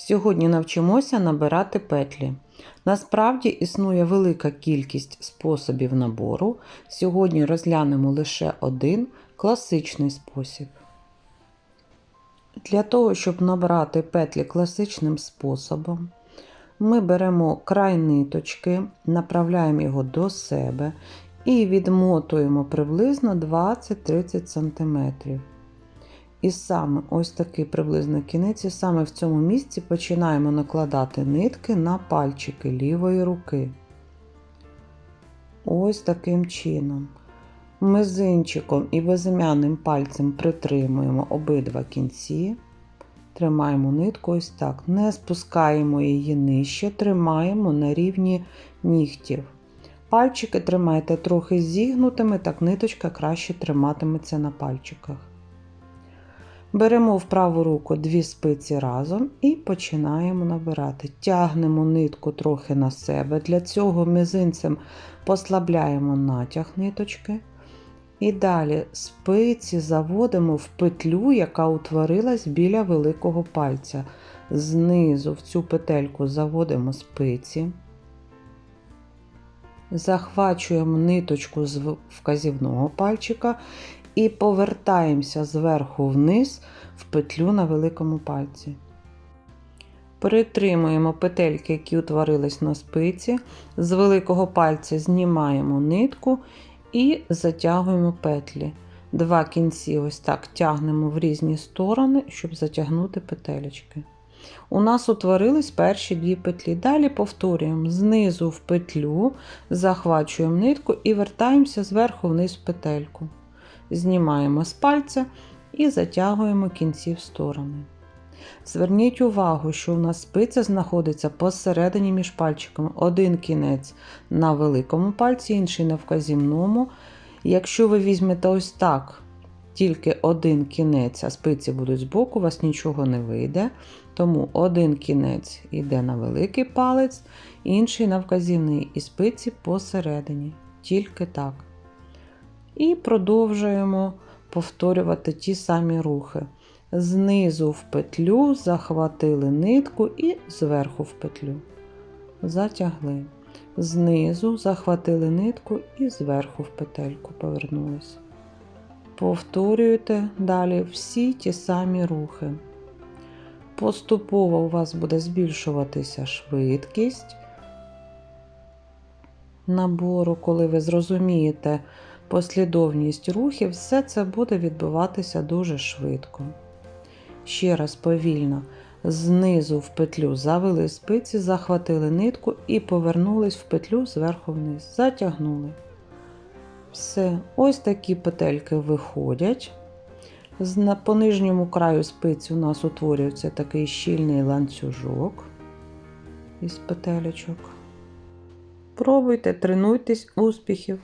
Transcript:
Сьогодні навчимося набирати петлі. Насправді існує велика кількість способів набору. Сьогодні розглянемо лише один класичний спосіб. Для того, щоб набрати петлі класичним способом, ми беремо край ниточки, направляємо його до себе і відмотуємо приблизно 20-30 см. І саме ось такий приблизно кінець, і саме в цьому місці починаємо накладати нитки на пальчики лівої руки. Ось таким чином. Мизинчиком і безім'яним пальцем притримуємо обидва кінці. Тримаємо нитку ось так. Не спускаємо її нижче, тримаємо на рівні нігтів. Пальчики тримайте трохи зігнутими, так ниточка краще триматиметься на пальчиках. Беремо в праву руку дві спиці разом і починаємо набирати. Тягнемо нитку трохи на себе. Для цього мізинцем послабляємо натяг ниточки. І далі спиці заводимо в петлю, яка утворилась біля великого пальця. Знизу в цю петельку заводимо спиці. Захвачуємо ниточку з вказівного пальчика і повертаємося зверху вниз в петлю на великому пальці. Притримуємо петельки, які утворились на спиці, з великого пальця знімаємо нитку і затягуємо петлі. Два кінці ось так тягнемо в різні сторони, щоб затягнути петелечки. У нас утворились перші дві петлі. Далі повторюємо знизу в петлю, захвачуємо нитку і вертаємося зверху вниз в петельку. Знімаємо з пальця і затягуємо кінці в сторони. Зверніть увагу, що у нас спиця знаходиться посередині між пальчиками. Один кінець на великому пальці, інший на вказівному. Якщо ви візьмете ось так, тільки один кінець, а спиці будуть збоку, у вас нічого не вийде. Тому один кінець йде на великий палець, інший на вказівний і спиці посередині. Тільки так. І продовжуємо повторювати ті самі рухи. Знизу в петлю захватили нитку і зверху в петлю. Затягли. Знизу захватили нитку і зверху в петельку повернулись. Повторюєте далі всі ті самі рухи. Поступово у вас буде збільшуватися швидкість набору, коли ви зрозумієте послідовність рухів, все це буде відбуватися дуже швидко. Ще раз повільно, знизу в петлю завели спиці, захватили нитку і повернулись в петлю зверху вниз. Затягнули. Все, ось такі петельки виходять. По нижньому краю спиці у нас утворюється такий щільний ланцюжок із петелечок. Пробуйте, тренуйтесь, успіхів!